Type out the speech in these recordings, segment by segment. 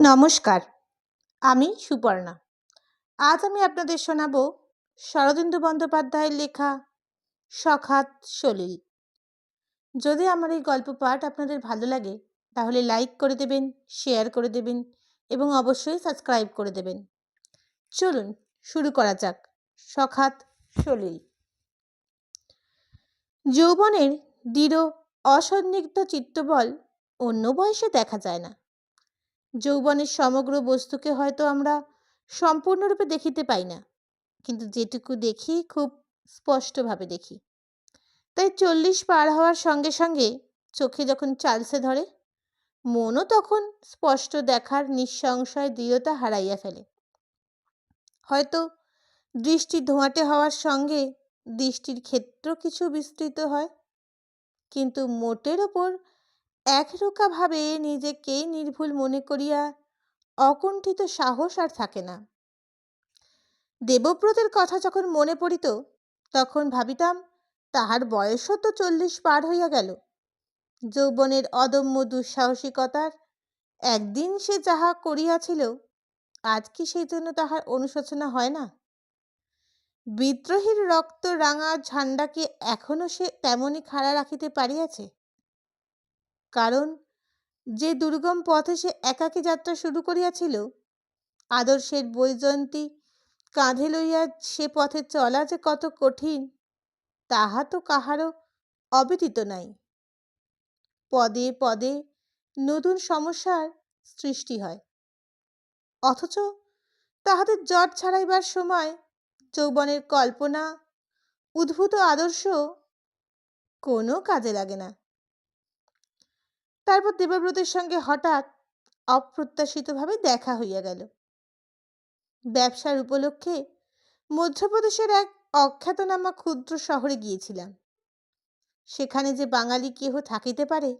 নমস্কার, আমি সুপর্ণা। আজ আমি আপনাদের শোনাব শরদেন্দু বন্দ্যোপাধ্যায়ের লেখা সখাত সলিল। যদি আমার এই গল্প পাঠ আপনাদের ভালো লাগে, তাহলে লাইক করে দেবেন শেয়ার করে দেবেন এবং অবশ্যই সাবস্ক্রাইব করে দেবেন। চলুন শুরু করা যাক সখাত সলিল। যৌবনের দৃঢ় অসন্দিগ্ধ চিত্তবল অন্য বয়সে দেখা যায় না। যৌবনের সমগ্র বস্তুকে হয়তো আমরা সম্পূর্ণরূপে দেখিতে পাই না। কিন্তু যেটুকু দেখি, খুব স্পষ্টভাবে দেখি। তাই চল্লিশ পার হওয়ার সঙ্গে সঙ্গে চোখে যখন চালসে ধরে, মনও তখন স্পষ্ট দেখার নিঃসংশয় দৃঢ়তা হারাইয়া ফেলে। হয়তো দৃষ্টি ধোঁয়াটে হওয়ার সঙ্গে দৃষ্টির ক্ষেত্র কিছু বিস্তৃত হয়, কিন্তু মোটের ওপর একরোকাভাবে নিজেকে নির্ভুল মনে করিয়া অকুণ্ঠিত সাহস আর থাকে না। দেবব্রতের কথা যখন মনে পড়িত, তখন ভাবিতাম, তাহার বয়সও তো চল্লিশ পার হইয়া গেল। যৌবনের অদম্য দুঃসাহসিকতার একদিন সে যাহা করিয়াছিল, আজ কি সেই জন্য তাহার অনুশোচনা হয় না? বিদ্রোহীর রক্ত রাঙা ঝান্ডাকে এখনও সে তেমনই খাড়া রাখিতে পারিয়াছে? কারণ যে দুর্গম পথে সে একাকী যাত্রা শুরু করিয়াছিল, আদর্শের বৈজয়ন্তী কাঁধে লইয়া সে পথে চলা যে কত কঠিন, তাহা তো কাহারও অবিদিত নাই। পদে পদে নতুন সমস্যার সৃষ্টি হয়। অথচ তাহাদের জট ছাড়াইবার সময় যৌবনের কল্পনা, উদ্ভূত আদর্শ কোনো কাজে লাগে না। তারপর দেবব্রতের সঙ্গে হঠাৎ অপ্রত্যাশিতভাবে দেখা হইয়া গেল। ব্যবসার উপলক্ষে মধ্যপ্রদেশের এক অখ্যাতনামা ক্ষুদ্র শহরে গিয়েছিলাম। সেখানে যে বাঙালি কেহ থাকিতে পারে,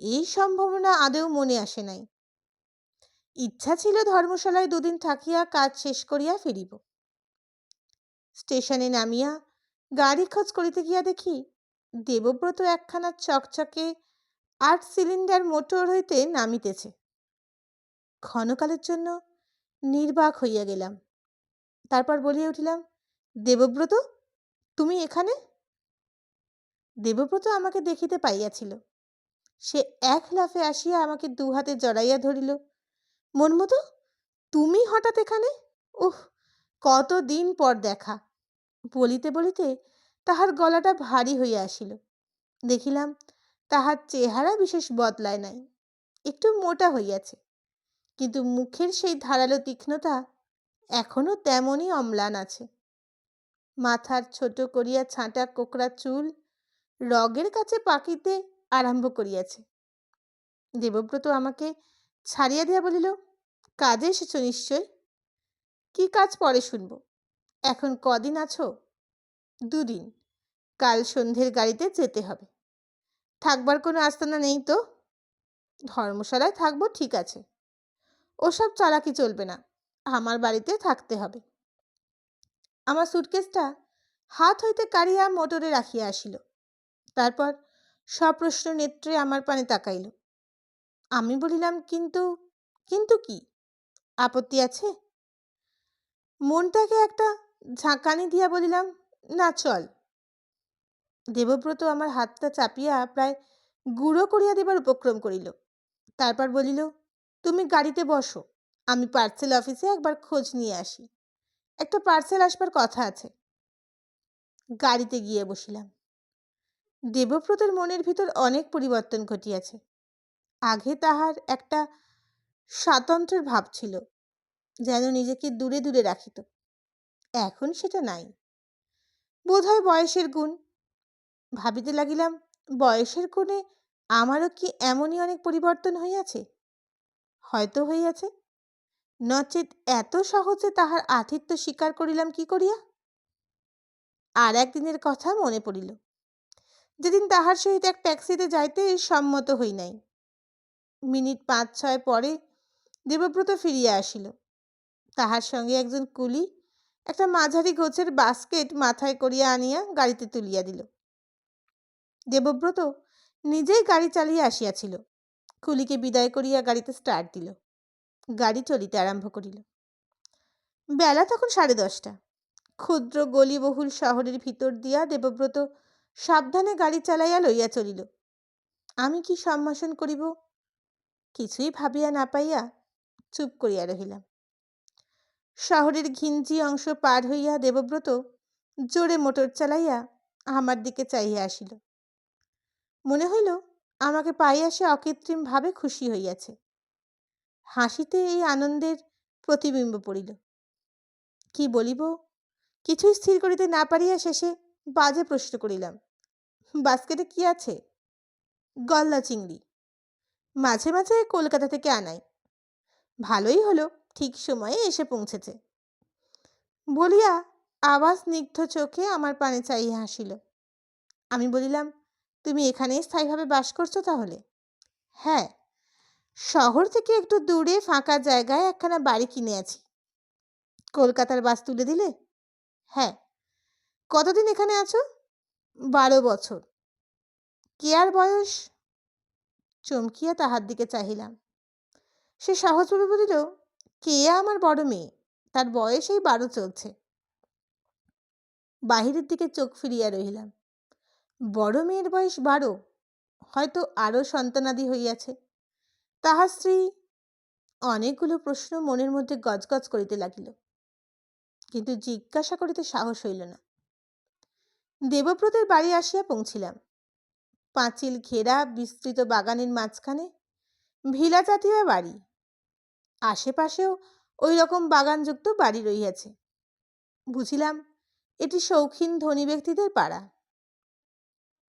এই সম্ভাবনা আদৌ মনে আসে নাই। ইচ্ছা ছিল ধর্মশালায় দুদিন থাকিয়া কাজ শেষ করিয়া ফিরিব। স্টেশনে নামিয়া গাড়ি খোঁজ করিতে গিয়া দেখি দেবব্রত একখানা চকচকে আট সিলিন্ডার মোটর হইতে নামিতেছে। ক্ষণকালের জন্য নির্বাক হইয়া গেলাম। তারপর বলিয়া উঠিলাম, দেবব্রত, তুমি এখানে? দেবব্রত আমাকে দেখিতে পাইয়াছিল। সে এক লাফে আসিয়া আমাকে দু হাতে জড়াইয়া ধরিল মন মতো তুমি হঠাৎ এখানে? উহ, কত দিন পর দেখা। বলিতে বলিতে তাহার গলাটা ভারী হইয়া আসিল। দেখিলাম তাহার চেহারা বিশেষ বদলায় নাই, একটু মোটা হইয়াছে। কিন্তু মুখের সেই ধারালো তীক্ষ্ণতা এখনও তেমনই অম্লান আছে। মাথার ছোট করিয়া ছাঁটা কোকড়া চুল রগের কাছে পাকিতে আরম্ভ করিয়াছে। দেবব্রত আমাকে ছাড়িয়া দিয়া বলিল, কাজে এসেছ নিশ্চয়? কি কাজ পরে শুনব? এখন কদিন আছো? দুদিন। কাল সন্ধ্যের গাড়িতে যেতে হবে। থাকবার কোনো আস্তানা নেই তো? ধর্মশালায় থাকব, ঠিক আছে। ওসব চালাকি চলবে না, আমার বাড়িতে থাকতে হবে। আমার সুটকেসটা হাত হইতে কাড়িয়া মোটরে রাখিয়া আসিল। তারপর সপ্রশ্ন নেত্রে আমার পানে তাকাইল। আমি বলিলাম, কিন্তু কিন্তু কি? আপত্তি আছে? মনটাকে একটা ঝাঁকানি দিয়া বলিলাম, না, চল। দেবব্রত আমার হাতটা চাপিয়া প্রায় গুঁড়ো করিয়া দিবার উপক্রম করিল। তারপর বলিল, তুমি গাড়িতে বসো, আমি পার্সেল অফিসে একবার খোঁজ নিয়ে আসি। একটা পার্সেল আসবার কথা আছে। গাড়িতে গিয়ে বসিলাম। দেবব্রতের মনের ভিতর অনেক পরিবর্তন ঘটিয়াছে। আগে তাহার একটা স্বাতন্ত্র্যের ভাব ছিল, যেন নিজেকে দূরে দূরে রাখিত। এখন সেটা নাই। বোধহয় বয়সের গুণ ভাবিতে লাগিলাম, বয়সের কোণে আমারও কি এমনই অনেক পরিবর্তন হইয়াছে? হয়তো হইয়াছে। নচেত এত সহজে তাহার আতিথ্য স্বীকার করিলাম কি করিয়া? আর একদিনের কথা মনে পড়িল, যেদিন তাহার সহিত এক ট্যাক্সিতে যাইতে সম্মত হই নাই। মিনিট পাঁচ ছয় পরে দেবব্রত ফিরিয়া আসিল। তাহার সঙ্গে একজন কুলি একটা মাঝারি গোছের বাস্কেট মাথায় করিয়া আনিয়া গাড়িতে তুলিয়া দিল। দেবব্রত নিজেই গাড়ি চালিয়ে আসিয়াছিল। কুলিকে বিদায় করিয়া গাড়িতে স্টার্ট দিল। গাড়ি চলিতে আরম্ভ করিল। বেলা তখন সাড়ে দশটা। ক্ষুদ্র গলিবহুল শহরের ভিতর দিয়া দেবব্রত সাবধানে গাড়ি চালাইয়া লইয়া চলিল। আমি কি সম্ভাষণ করিব? কিছুই ভাবিয়া না পাইয়া চুপ করিয়া রহিলাম। শহরের ঘিঞ্জি অংশ পার হইয়া দেবব্রত জোরে মোটর চালাইয়া আমার দিকে চাহিয়া আসিল। মনে হইল আমাকে পাইয়া সে অকৃত্রিমভাবে খুশি হইয়াছে। হাসিতে এই আনন্দের প্রতিবিম্ব পড়িল। কি বলিব? কিছুই স্থির করিতে না পারিয়া শেষে বাজে প্রশ্ন করিলাম, বাস্কেটে কি আছে? গলদা চিংড়ি, মাঝে মাঝে কলকাতা থেকে আনাই, ভালোই হলো, ঠিক সময়ে এসে পৌঁছেছে। বলিয়া আবার স্নিগ্ধ চোখে আমার পানে চাইয়া হাসিল। আমি বলিলাম তুমি এখানেই স্থায়ীভাবে বাস করছ তাহলে? হ্যাঁ। শহর থেকে একটু দূরে ফাঁকা জায়গায় একখানা বাড়ি কিনে আছি। কলকাতার বাস তুলে দিলে? হ্যাঁ। কতদিন এখানে আছো? বারো বছর। কেয়ার বয়স? চমকিয়া তাহার দিকে চাহিলাম। সে সহজভাবে বলিল কেয়া আমার বড় মেয়ে? তার বয়স এই বারো চলছে। বাহিরের দিকে চোখ ফিরিয়া রহিলাম। বড় মেয়ের বয়স বারো, হয়তো আরও সন্তানাদি হইয়াছে। তাহার স্ত্রী অনেকগুলো প্রশ্ন মনের মধ্যে গজগজ করিতে লাগিল, কিন্তু জিজ্ঞাসা করিতে সাহস হইল না। দেবব্রতের বাড়ি আসিয়া পৌঁছিলাম। পাঁচিল ঘেরা বিস্তৃত বাগানের মাঝখানে ভিলা জাতীয় বাড়ি, আশেপাশেও ওই রকম বাগানযুক্ত বাড়ি রইয়াছে বুঝিলাম, এটি শৌখিন ধনী ব্যক্তিদের পাড়া।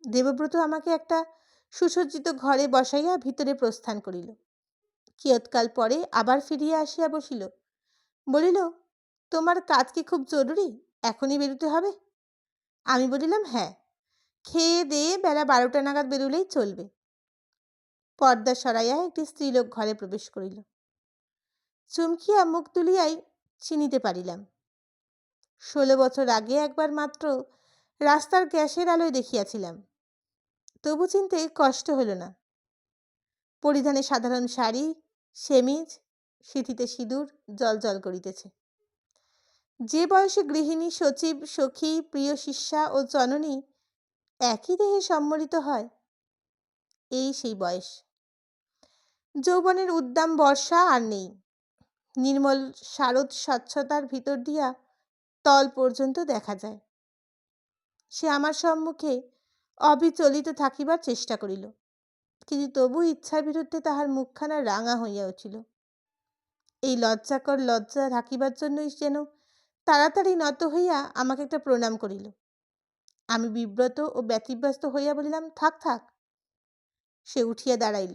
দেবব্রত আমাকে একটা সুসজ্জিত ঘরে বসাইয়া ভিতরে প্রস্থান করিল। কিয়ৎকাল পরে আবার ফিরিয়া আসিয়া বসিল। বলিল, তোমার কাজ কি খুব জরুরি? এখনই বেরোতে হবে? আমি বলিলাম হ্যাঁ খেয়ে দিয়ে বেলা বারোটা নাগাদ বেরোলেই চলবে। পর্দা সরাইয়া একটি স্ত্রীলোক ঘরে প্রবেশ করিল। চমকিয়া মুখ তুলিয়াই চিনিতে পারিলাম। ষোলো বছর আগে একবার মাত্র রাস্তার গ্যাসের আলোয় দেখিয়াছিলাম। তবু চিনতে কষ্ট হল না। পরিধানে সাধারণ শাড়ি, সেমিজ, সিঁথিতে সিঁদুর, জল জল করিতেছে। যে বয়সে গৃহিণী, সচিব, সখী, প্রিয় শিষ্যা ও জননী একই দেহে সম্মরিত হয়, এই সেই বয়স। যৌবনের উদ্দাম বর্ষা আর নেই। নির্মল শারদ স্বচ্ছতার ভিতর দিয়া তল পর্যন্ত দেখা যায়। সে আমার সম্মুখে অবিচলিত থাকিবার চেষ্টা করিল। কিন্তু তবু ইচ্ছার বিরুদ্ধে তাহার মুখখানা রাঙা হইয়া উঠিল। এই লজ্জাকর লজ্জা ঢাকিবার জন্যই যেন তাড়াতাড়ি নত হইয়া আমাকে একটা প্রণাম করিল। আমি বিব্রত ও ব্যতিব্যস্ত হইয়া বলিলাম, থাক থাক। সে উঠিয়া দাঁড়াইল।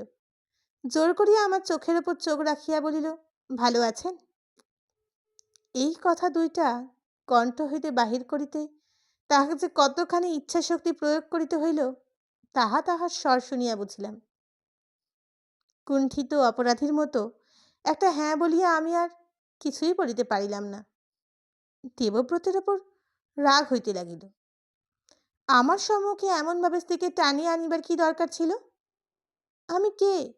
জোর করিয়া আমার চোখের ওপর চোখ রাখিয়া বলিল, ভালো আছেন? এই কথা দুইটা কণ্ঠ হইতে বাহির করিতে তাহাকে যে কতখানি ইচ্ছাশক্তি প্রয়োগ করিতে হইল, তাহা তাহার স্বর শুনিয়া বুঝিলাম। কুণ্ঠিত অপরাধীর মতো একটা হ্যাঁ বলিয়া আমি আর কিছুই বলিতে পারিলাম না। দেবব্রতের ওপর রাগ হইতে লাগিল। আমার সম্মুখে এমনভাবে স্ত্রীকে টানিয়া আনিবার কি দরকার ছিল? আমি কে?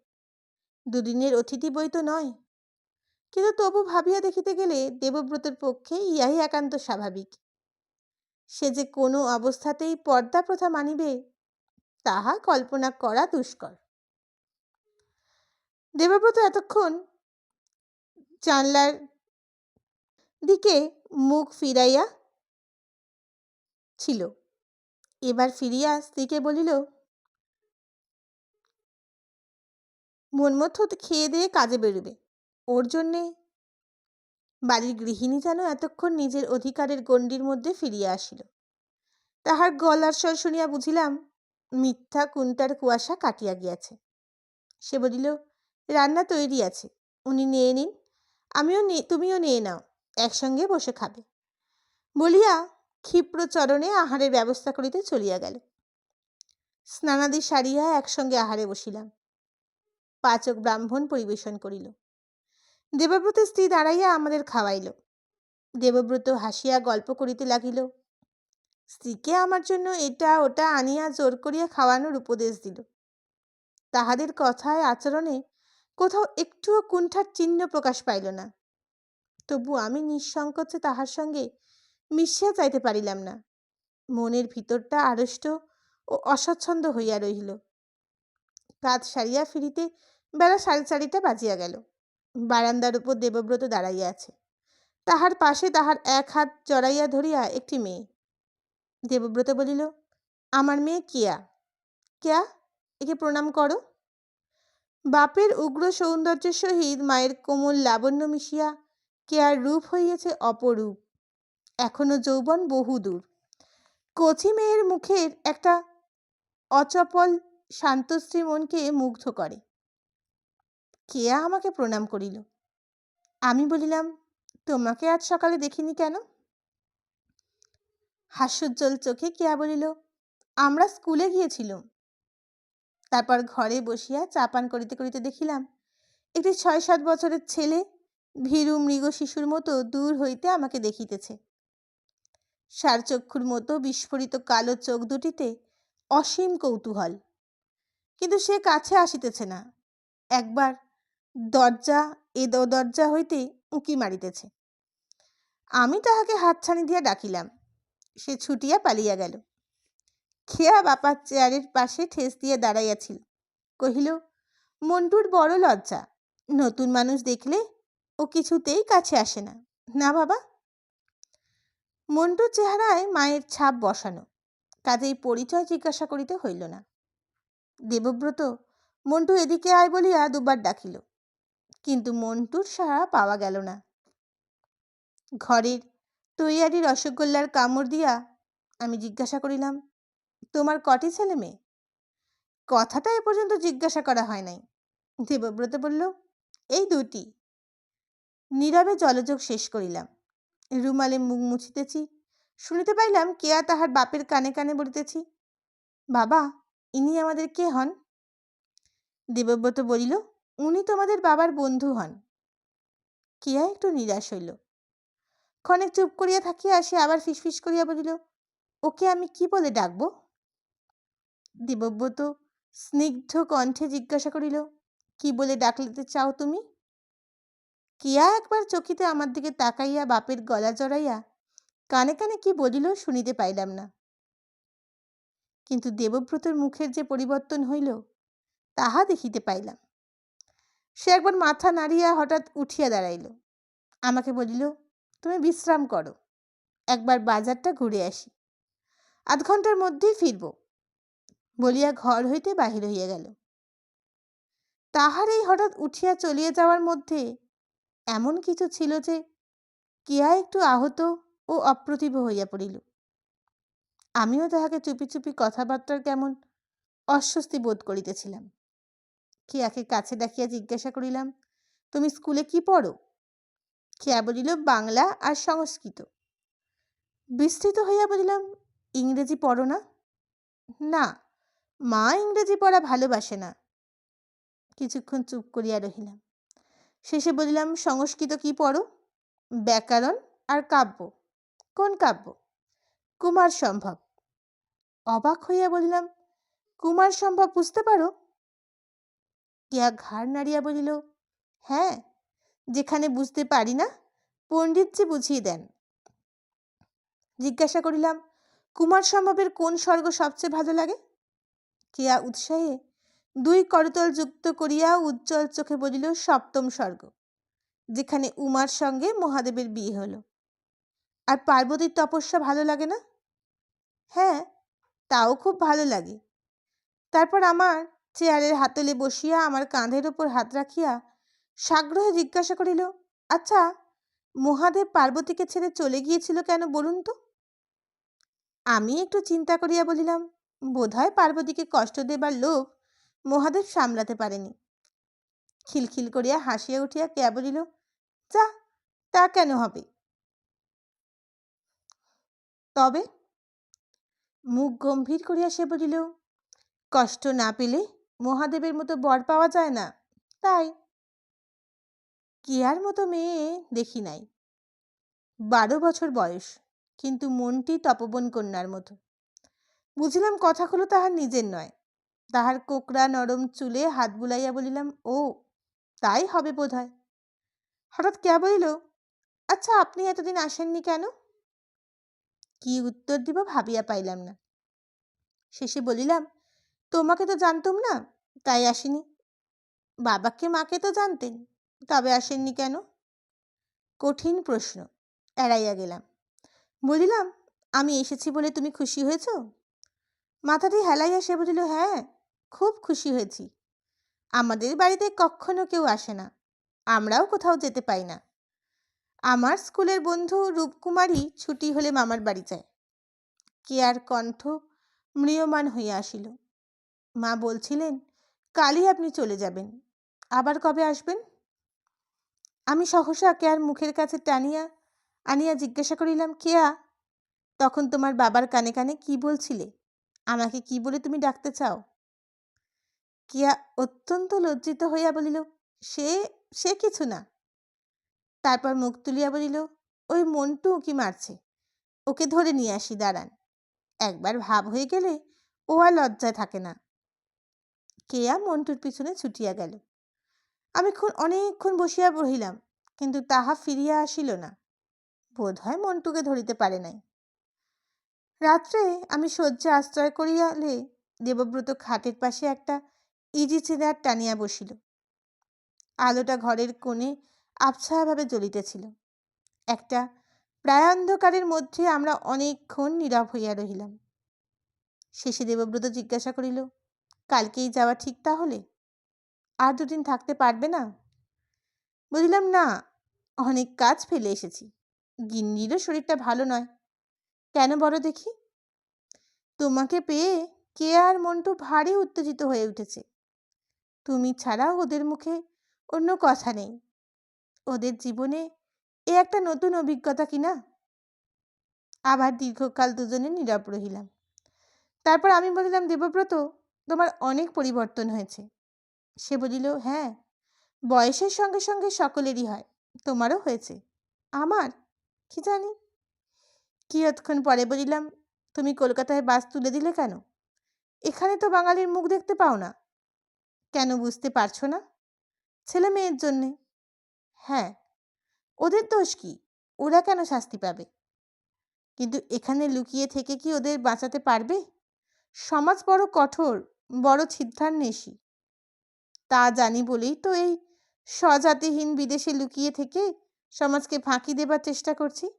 দুদিনের অতিথি বই তো নয়। কিন্তু তবু ভাবিয়া দেখিতে গেলে দেবব্রতের পক্ষে ইহাই একান্ত স্বাভাবিক। সে যে কোনো অবস্থাতেই পর্দা প্রথা মানিবে, তাহা কল্পনা করা দুষ্কর। দেবব্রত এতক্ষণ জানলার দিকে মুখ ফিরাইয়া ছিল। এবার ফিরিয়া স্ত্রীকে বলিল, মনমথ খেয়ে দিয়ে কাজে বেরোবে। ওর জন্যে বাড়ির গৃহিণী যেন এতক্ষণ নিজের অধিকারের গণ্ডির মধ্যে ফিরিয়া আসিল। তাহার গলার স্বর শুনিয়া বুঝিলাম, মিথ্যা কুন্টার কুয়াশা কাটিয়া গিয়াছে। সে বলিল, রান্না তৈরি আছে, উনি নিয়ে নিন, আমিও তুমিও নিয়ে নাও, একসঙ্গে বসে খাবে। বলিয়া ক্ষিপ্র চরণে আহারের ব্যবস্থা করিতে চলিয়া গেল। স্নানাদি সারিয়া একসঙ্গে আহারে বসিলাম। পাচক ব্রাহ্মণ পরিবেশন করিল। দেবব্রতের স্ত্রী দাঁড়াইয়া আমাদের খাওয়াইল। দেবব্রত হাসিয়া গল্প করিতে লাগিল। স্ত্রীকে আমার জন্য এটা ওটা আনিয়া জোর করিয়া খাওয়ানোর উপদেশ দিল। তাহাদের কথায় আচরণে কোথাও একটুও কুণ্ঠার চিহ্ন প্রকাশ পাইল না। তবু আমি নিঃসংকোচে তাহার সঙ্গে মিশিয়া চাইতে পারিলাম না। মনের ভিতরটা আড়ষ্ট ও অস্বচ্ছন্দ হইয়া রহিল। কাজ সারিয়া ফিরিতে বেলা সাড়ে চারিটা বাজিয়া গেল। বারান্দার উপর দেবব্রত দাঁড়াইয়া আছে। তাহার পাশে তাহার এক হাত জড়াইয়া ধরিয়া একটি মেয়ে। দেবব্রত বলিল, আমার মেয়ে কিয়া? কেয়া? একে প্রণাম করো। বাপের উগ্র সৌন্দর্যের সহিত মায়ের কোমল লাবণ্য মিশিয়া কেয়ার রূপ হইয়াছে অপরূপ। এখনও যৌবন বহুদূর কচি মেয়ের মুখের একটা অচপল শান্তশ্রী মনকে মুগ্ধ করে। কেয়া আমাকে প্রণাম করিল? আমি বলিলাম, তোমাকে আজ সকালে দেখিনি কেন? হাস্যোজ্জ্বল চোখে কেয়া বলিল, আমরা স্কুলে গিয়েছিলাম। তারপর ঘরে বসিয়া চাপান করিতে করিতে দেখিলাম, একটি ছয় সাত বছরের ছেলে ভীরু মৃগ শিশুর মতো দূর হইতে আমাকে দেখিতেছে। সারচক্ষুর মতো বিস্ফোরিত কালো চোখ দুটিতে অসীম কৌতূহল। কিন্তু সে কাছে আসিতেছে না। একবার দরজা, এ দরজা হইতে উঁকি মারিতেছে। আমি তাহাকে হাতছানি দিয়া ডাকিলাম। সে ছুটিয়া পালিয়া গেল। খেয়া বাপার চেয়ারের পাশে ঠেস দিয়ে দাঁড়াইয়াছিল। কহিল, মন্টুর বড় লজ্জা। নতুন মানুষ দেখলে ও কিছুতেই কাছে আসে না। না বাবা? মন্টুর চেহারায় মায়ের ছাপ বসানো। কাজেই পরিচয় জিজ্ঞাসা করিতে হইল না। দেবব্রত মন্টু এদিকে আয় বলিয়া দুবার ডাকিল। কিন্তু সাড়া পাওয়া গেল না। ঘরের তৈয়ারি রসগোল্লার কামড় দিয়া আমি জিজ্ঞাসা করিলাম, তোমার কটি ছেলে মেয়ে? কথাটা এ পর্যন্ত জিজ্ঞাসা করা হয় নাই। দেবব্রত বলল, এই দুটি। নীরবে জলযোগ শেষ করিলাম। রুমালে মুখ মুছিতেছি, শুনিতে পাইলাম, কেয়া তাহার বাপের কানে কানে বলিতেছি, বাবা, ইনি আমাদের কে হন? দেবব্রত বলিল উনি তোমাদের বাবার বন্ধু হন। কেয়া একটু নিরাশ হইল। ক্ষণেক চুপ করিয়া থাকিয়া সে আবার ফিসফিস করিয়া বলিল, ওকে আমি কি বলে ডাকবো? দেবব্রত স্নিগ্ধ কণ্ঠে জিজ্ঞাসা করিল, কি বলে ডাকলিতে চাও তুমি? কিয়া একবার চকিতে আমার দিকে তাকাইয়া বাপের গলা জড়াইয়া কানে কানে কি বলিল শুনিতে পাইলাম না। কিন্তু দেবব্রতর মুখের যে পরিবর্তন হইল, তাহা দেখিতে পাইলাম। সে একবার মাথা নাড়িয়া হঠাৎ উঠিয়া দাঁড়াইল। আমাকে বলিল, তুমি বিশ্রাম করো, একবার বাজারটা ঘুরে আসি। আধ ঘণ্টার মধ্যেই ফিরব। বলিয়া ঘর হইতে বাহির হইয়া গেল। তাহার এই হঠাৎ উঠিয়া চলিয়া যাওয়ার মধ্যে এমন কিছু ছিল যে কেয়া একটু আহত ও অপ্রতিভ হইয়া পড়িল। আমিও তাহাকে চুপি চুপি কথাবার্তার কেমন অস্বস্তি বোধ করিতেছিলাম। কেয়াকে কাছে ডাকিয়া জিজ্ঞাসা করিলাম, তুমি স্কুলে কি পড়ো? কেয়া বলিল, বাংলা আর সংস্কৃত। বিস্তৃত হইয়া বলিলাম, ইংরেজি পড়ো না? না, মা ইংরেজি পড়া ভালোবাসে না। কিছুক্ষণ চুপ করিয়া রহিলাম। শেষে বলিলাম, সংস্কৃত কি পড়ো? ব্যাকরণ আর কাব্য। কোন কাব্য? কুমার সম্ভব। অবাক হইয়া বলিলাম, কুমার সম্ভব বুঝতে পারো? কিয়া ঘাড় নাড়িয়া বলিল হ্যাঁ যেখানে বুঝতে পারি না, পণ্ডিতজি বুঝিয়ে দেন। জিজ্ঞাসা করিলাম, কুমার সম্ভবের কোন স্বর্গ সবচেয়ে ভালো লাগে? কেয়া উৎসাহে, দুই করতল যুক্ত করিয়া উজ্জ্বল চোখে বলিল, সপ্তম স্বর্গ, যেখানে উমার সঙ্গে মহাদেবের বিয়ে হলো। আর পার্বতীর তপস্যা ভালো লাগে না? হ্যাঁ তাও খুব ভালো লাগে। তারপর আমার চেয়ারের হাতলে বসিয়া আমার কাঁধের ওপর হাত রাখিয়া সাগ্রহে জিজ্ঞাসা করিল আচ্ছা মহাদেব পার্বতীকে ছেড়ে চলে গিয়েছিল কেন বলুন তো? আমি একটু চিন্তা করিয়া বলিলাম, বোধহয় পার্বতীকে কষ্ট দেবার লোভ মহাদেব সামলাতে পারেনি। খিলখিল করিয়া হাসিয়া উঠিয়া কেয়া বলিল, যা, তা কেন হবে? তবে মুখ গম্ভীর করিয়া সে বলিল, কষ্ট না পেলে মহাদেবের মতো বর পাওয়া যায় না। তাই কেয়ার মতো মেয়ে দেখি নাই। বারো বছর বয়স, কিন্তু মনটি তপবন কন্যার মতো। বুঝিলাম কথাগুলো তাহার নিজের নয়। তাহার কোকড়া নরম চুলে হাত বুলাইয়া বলিলাম, ও, তাই হবে বোধ হয় হঠাৎ কেয়া বলিল আচ্ছা আপনি এতদিন আসেননি কেন? কি উত্তর দিব ভাবিয়া পাইলাম না। শেষে বলিলাম তোমাকে তো জানতুম না, তাই আসিনি। বাবাকে, মাকে তো জানতেন তবে আসেননি কেন? কঠিন প্রশ্ন, এড়াইয়া গেলাম। বলিলাম আমি এসেছি বলে তুমি খুশি হয়েছ? মাথাটি হেলাইয়া সে বলিল হ্যাঁ খুব খুশি হয়েছি। আমাদের বাড়িতে কখনো কেউ আসে না, আমরাও কোথাও যেতে পাই না। আমার স্কুলের বন্ধু রূপকুমারী ছুটি হলে মামার বাড়ি যায়। কেয়ার কণ্ঠ ম্রিয়মান হইয়া আসিল। মা বলছিলেন, কালই আপনি চলে যাবেন। আবার কবে আসবেন? আমি সহসা কেয়ার মুখের কাছে টানিয়া, আনিয়া জিজ্ঞাসা করিলাম কেয়া তখন তোমার বাবার কানে কানে কি বলছিলে? আমাকে কি বলে তুমি ডাকতে চাও? কিয়া অত্যন্ত লজ্জিত হইয়া বলিল, সে সে কিছু না। তারপর মুখ তুলিয়া বলিল, ওই মন্টু কি মারছে? ওকে ধরে নিয়ে আসি, দাঁড়ান। একবার ভাব হয়ে গেলে ও আর লজ্জায় থাকে না। কেয়া মন্টুর পিছনে ছুটিয়া গেল। আমি অনেকক্ষণ বসিয়া রহিলাম, কিন্তু তাহা ফিরিয়া আসিল না। বোধ হয় মন্টুকে ধরিতে পারে নাই। রাত্রে আমি শয্যা আশ্রয় করিয়ালে দেবব্রত খাটের পাশে একটা ইজি চেয়ার টানিয়া বসিল। আলোটা ঘরের কোণে আবছাভাবে জ্বলিতেছিল। একটা প্রায় অন্ধকারের মধ্যে আমরা অনেকক্ষণ নীরব হইয়া রহিলাম। শেষে দেবব্রত জিজ্ঞাসা করিল কালকেই যাওয়া ঠিক তাহলে? আর দুদিন থাকতে পারবে না? বুঝলাম না, অনেক কাজ ফেলে এসেছি। গিন্নিরও শরীরটা ভালো নয়। কেন বড় দেখি? তোমাকে পেয়ে কে আর মন্টু ভারী উত্তেজিত হয়ে উঠেছে। তুমি ছাড়া ওদের মুখে অন্য কথা নেই। ওদের জীবনে এ একটা নতুন অভিজ্ঞতা কিনা আবার দীর্ঘকাল দুজনে নীরব রহিলাম। তারপর আমি বলিলাম, দেবব্রত তোমার অনেক পরিবর্তন হয়েছে। সে বলিল হ্যাঁ বয়সের সঙ্গে সঙ্গে সকলেরই হয়, তোমারও হয়েছে। আমার? কি জানি? কিয়ৎক্ষণ পরে বলিলাম, তুমি কলকাতায় বাস তুলে দিলে কেন? এখানে তো বাঙালির মুখ দেখতে পাও না। কেন বুঝতে পারছ না? ছেলে মেয়ের জন্যে। হ্যাঁ ওদের দোষ কি? ওরা কেন শাস্তি পাবে? কিন্তু এখানে লুকিয়ে থেকে কি ওদের বাঁচাতে পারবে? সমাজ বড় কঠোর। বড় ছিদ্রান্বেষী তা জানি বলেই তো এই স্বজাতিহীন বিদেশে লুকিয়ে থেকে সমাজকে ফাঁকি দেবার চেষ্টা করছি।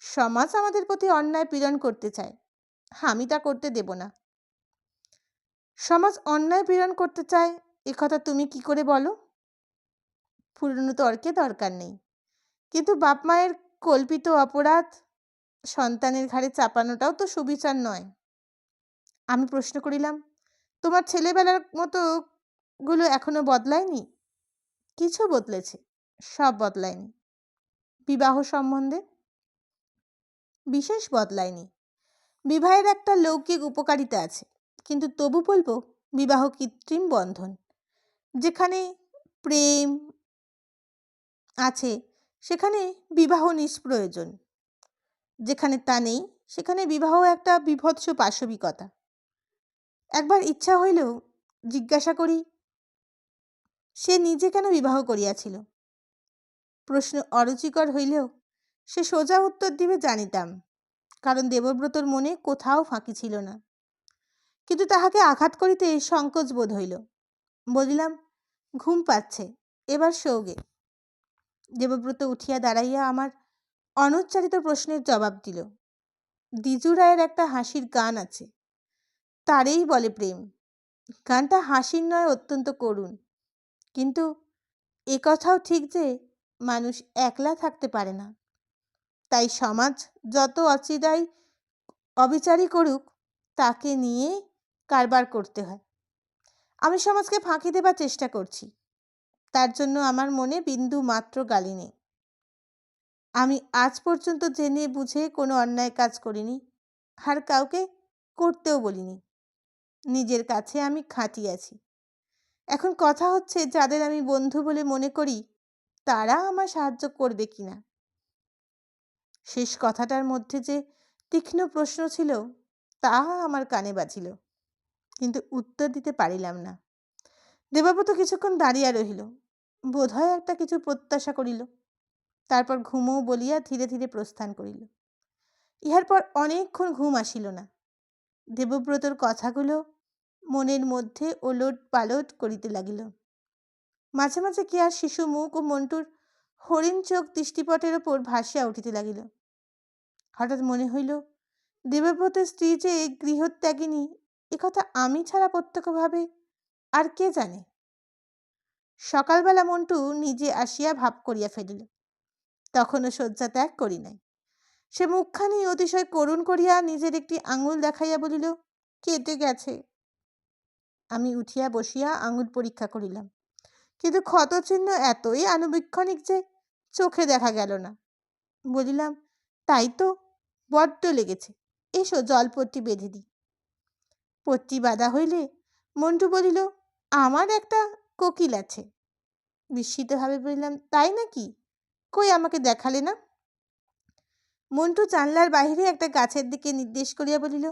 সমাজ আমাদের প্রতি অন্যায় পীড়ন করতে চায়। আমি তা করতে দেব না। সমাজ অন্যায় পীড়ন করতে চায়, এ কথা তুমি কি করে বলো? পুরনো তর্কে দরকার নেই। কিন্তু বাপ মায়ের কল্পিত অপরাধ, সন্তানের ঘাড়ে চাপানোটাও তো সুবিচার নয়। আমি প্রশ্ন করিলাম তোমার ছেলেবেলার মতো গুলো এখনও বদলায়নি? কিছু বদলেছে, সব বদলায়নি। বিবাহ সম্বন্ধে? বিশেষ বদলায়নি। বিবাহের একটা লৌকিক উপকারিতা আছে, কিন্তু তবু বলব বিবাহ কৃত্রিম বন্ধন, যেখানে প্রেম আছে, সেখানে বিবাহ নিষ্প্রয়োজন। যেখানে তা নেই, সেখানে বিবাহ একটা বিভৎস পাশবিকতা। একবার ইচ্ছা হইলেও জিজ্ঞাসা করি, সে নিজে কেন বিবাহ করিয়াছিল? প্রশ্ন অরুচিকর হইলেও সে সোজা উত্তর দিবে, জানিতাম, কারণ দেবব্রতর মনে কোথাও ফাঁকি ছিল না। কিন্তু তাহাকে আঘাত করিতে সংকোচ বোধ হইল। বলিলাম, ঘুম পাচ্ছে, এবার শোগে। দেবব্রত উঠিয়া দাঁড়াইয়া আমার অনুচ্চারিত প্রশ্নের জবাব দিল দ্বিজু রায়ের একটা হাসির গান আছে। তারেই বলে প্রেম। গানটা হাসির নয়, অত্যন্ত করুণ। কিন্তু এ কথাও ঠিক যে মানুষ একলা থাকতে পারে না। তাই সমাজ যত অচিরাই অবিচারই করুক, তাকে নিয়ে কারবার করতে হয়। আমি সমাজকে ফাঁকি দেবার চেষ্টা করছি। তার জন্য আমার মনে বিন্দু মাত্র গালি নেই। আমি আজ পর্যন্ত জেনে বুঝে কোনো অন্যায় কাজ করিনি, আর কাউকে করতেও বলিনি। নিজের কাছে আমি খাটিয়াছি এখন কথা হচ্ছে যাদের আমি বন্ধু বলে মনে করি, তারা আমার সাহায্য করবে কিনা? শেষ কথাটার মধ্যে যে তীক্ষ্ণ প্রশ্ন ছিল, তা আমার কানে বাজিল। কিন্তু উত্তর দিতে পারিলাম না। দেবাব্রত কিছুক্ষণ দাঁড়িয়ে রহিল। বোধহয় একটা কিছু প্রত্যাশা করিল। তারপর ঘুমও বলিয়া ধীরে ধীরে প্রস্থান করিল। ইহার পর অনেকক্ষণ ঘুম আসিল না। দেবব্রতর কথাগুলো মনের মধ্যে ওলট পালট করিতে লাগিল। মাঝে মাঝে কি আর শিশু মুখ ও মন্টুর হরিণ চোখ দৃষ্টিপটের ওপর ভাসিয়া উঠিতে লাগিল। হঠাৎ মনে হইল দেবব্রতের স্ত্রী যে গৃহত্যাগিনী একথা আমি ছাড়া প্রত্যক্ষভাবে আর কে জানে? সকালবেলা মন্টু নিজে আসিয়া ভাব করিয়া ফেলিল, তখনও শয্যা ত্যাগ করি নাই। সে মুখখানি অতিশয় করুণ করিয়া নিজের একটি আঙুল দেখাইয়া বলিল, কেটে গেছে। আমি উঠিয়া বসিয়া আঙুল পরীক্ষা করিলাম। কিন্তু ক্ষতচিহ্ন এতই আনুবীক্ষণিক যে চোখে দেখা গেল না। বলিলাম, তাই তো, বড্ড লেগেছে। এসো জলপট্টি বেঁধে দিই। পট্টি বাঁধা হইলে মন্টু বলিল, আমার একটা কোকিল আছে। বিস্মিতভাবে বললাম, তাই নাকি? কই আমাকে দেখালে না? মন্টু জানলার বাহিরে একটা গাছের দিকে নির্দেশ করিয়া বলিল,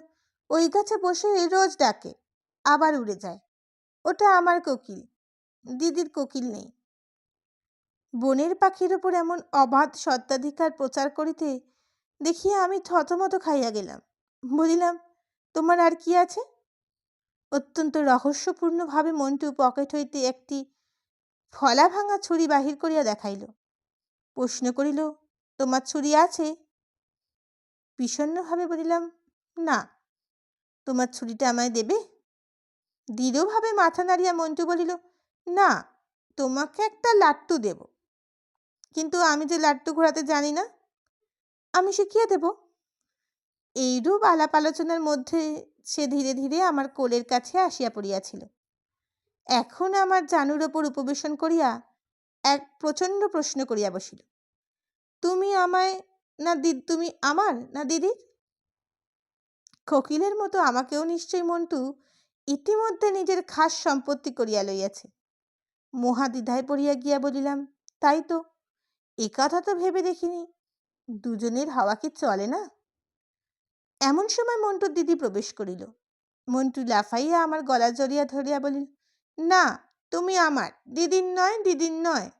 ওই গাছে বসে রোজ ডাকে। আবার উড়ে যায়। ওটা আমার কোকিল। দিদির কোকিল নেই। বনের পাখির ওপর এমন অবাধ সত্ত্বাধিকার প্রচার করিতে দেখিয়া আমি থতমত খাইয়া গেলাম। বলিলাম, তোমার আর কি আছে? অত্যন্ত রহস্যপূর্ণভাবে মন্টু পকেট হইতে একটি ফলা ভাঙা ছুরি বাহির করিয়া দেখাইল। প্রশ্ন করিল, তোমার ছুরি আছে? বিষণ্নভাবে বলিলাম, না। তোমার ছুরিটা আমায় দেবে? দৃঢ়ভাবে মাথা নাড়িয়া মন্টু বলিল, না, তোমাকে একটা লাট্টু দেব। কিন্তু আমি যে লাট্টু ঘোরাতে জানি না, আমি শিখিয়ে দেব। এইরূপ আলাপ আলোচনার মধ্যে সে ধীরে ধীরে আমার কোলের কাছে আসিয়া পড়িয়াছিল। এখন আমার জানুর ওপর উপবেশন করিয়া এক প্রচণ্ড প্রশ্ন করিয়া বসিল, তুমি আমায় না দি, তুমি আমার না দিদির? কোকিলের মতো আমাকেও নিশ্চয়ই মন্টু ইতিমধ্যে নিজের খাস সম্পত্তি করিয়া লইয়াছে। মহাদ্বিধায় পড়িয়া গিয়া বলিলাম, তাই তো। এ কথা তো ভেবে দেখিনি। দুজনের হাওয়া কি চলে না? এমন সময় মন্টুর দিদি প্রবেশ করিল। মন্টু লাফাইয়া আমার গলা জড়িয়া ধরিয়া বলিল, না, তুমি আমার। দিদির নয় দিদির নয়।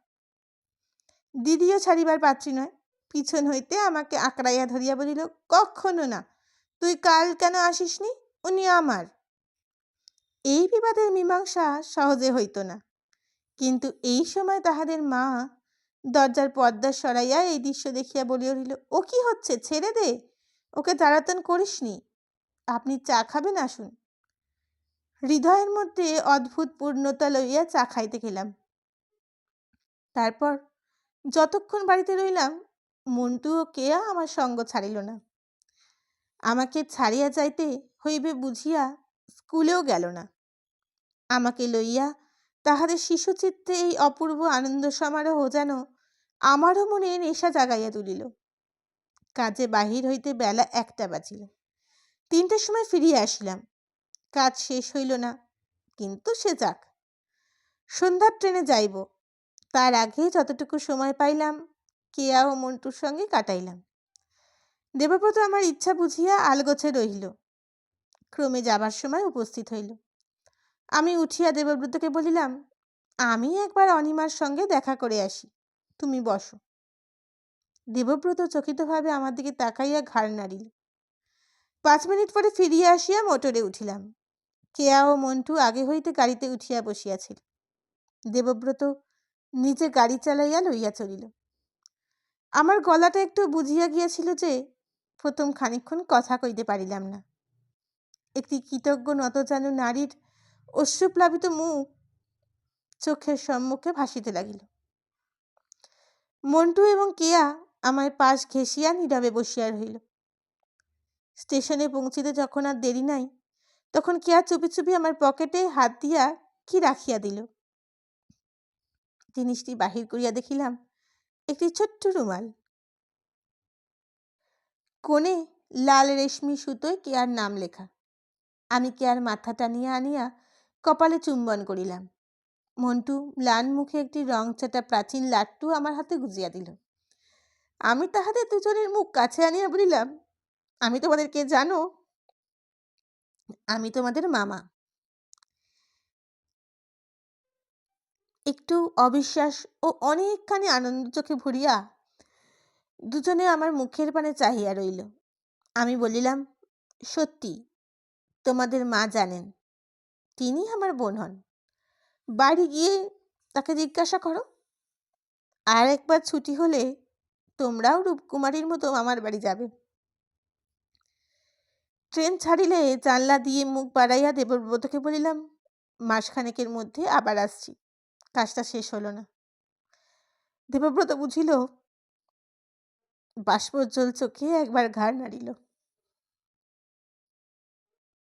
দিদিও ছাড়িবার পাত্রী নয়। পিছন হইতে আমাকে আঁকড়াইয়া ধরিয়া বলিল কখনো না। তুই কাল কেন আসিসনি? উনি আমার। এই বিবাদের মীমাংসা সহজে হইত না। কিন্তু এই সময় তাহাদের মা দরজার পর্দা সরাইয়া এই দৃশ্য দেখিয়া বলিয়া উঠিল, ও কি হচ্ছে? ছেড়ে দে। ওকে তাড়াতন করিসনি। আপনি চা খাবেন, আসুন। হৃদয়ের মধ্যে অদ্ভুত পূর্ণতা লইয়া চা খাইতে গেলাম। তারপর যতক্ষণ বাড়িতে রইলাম, মন্টু ও কেয়া আমার সঙ্গ ছাড়িল না। আমাকে ছাড়িয়া যাইতে হইবে বুঝিয়া স্কুলেও গেল না। আমাকে লইয়া তাহাদের শিশুচিত্তে এই অপূর্ব আনন্দ সমারোহ যেন আমারও মনে নেশা জাগাইয়া তুলিল। কাজে বাহির হইতে বেলা একটা বাজিল। তিনটের সময় ফিরিয়া আসিলাম। কাজ শেষ হইল না, কিন্তু সে যাক। সন্ধ্যার ট্রেনে যাইব। তার আগে যতটুকু সময় পাইলাম, কেয়া ও মন্টুর সঙ্গে কাটাইলাম। দেবব্রত আমার ইচ্ছা বুঝিয়া আলগোছে রহিল। ক্রমে যাবার সময় উপস্থিত হইল আমি উঠিয়া দেবব্রতকে বলিলাম, আমি একবার অনিমার সঙ্গে দেখা করে আসি, তুমি বসো। দেবব্রত চকিতভাবে আমার দিকে তাকাইয়া ঘাড় নাড়িল। পাঁচ মিনিট পরে ফিরিয়া আসিয়া মোটরে উঠিলাম। কেয়া ও মন্টু আগে হইতে গাড়িতে উঠিয়া বসিয়াছিল। দেবব্রত নিজে গাড়ি চালাইয়া লইয়া চলিল। আমার গলাটা একটু বুঝিয়া গিয়াছিল যে, প্রথম খানিক্ষণ কথা কইতে পারিলাম না। একটি কৃতজ্ঞ নতজানু নারীর অশ্রুপ্লাবিত মুখ চোখের সম্মুখে ভাসিতে লাগিল। মন্টু এবং কেয়া আমায় পাশ ঘেঁষিয়া নীরবে বসিয়া রহিল। স্টেশনে পৌঁছিতে যখন আর দেরি নাই, তখন কেয়া চুপি চুপি আমার পকেটে হাত দিয়া কি রাখিয়া দিল। জিনিসটি বাহির করিয়া দেখিলাম, একটি ছোট্ট রুমাল। কোণে লাল রেশমি সুতোয় কেয়ার নাম লেখা। আমি কেয়ার মাথা টানিয়া আনিয়া কপালে চুম্বন করিলাম। মন্টু ম্লান মুখে একটি রং চাটা প্রাচীন লাট্টু আমার হাতে গুজিয়া দিল। আমি তাহাদের দুজনের মুখ কাছে আনিয়া বলিলাম, আমি তোমাদেরকে জানো? আমি তোমাদের মামা। একটু অবিশ্বাস ও অনেকখানি আনন্দ চোখে ভরিয়া দুজনে আমার মুখের পানে চাহিয়া রইল। আমি বলিলাম, সত্যি তোমাদের মা জানেন। তিনি আমার বোন হন। বাড়ি গিয়ে তাকে জিজ্ঞাসা করো। আর একবার ছুটি হলে তোমরাও রূপকুমারীর মতো আমার বাড়ি যাবে। ট্রেন ছাড়িলে জানলা দিয়ে মুখ বাড়াইয়া দেবব্রতকে বলিলাম, মাসখানেকের মধ্যে আবার আসছি। কাজটা শেষ হলো না। দেবব্রত বুঝিল বাষ্পোজ্জ্বল চোখে একবার ঘাড় নাড়িল।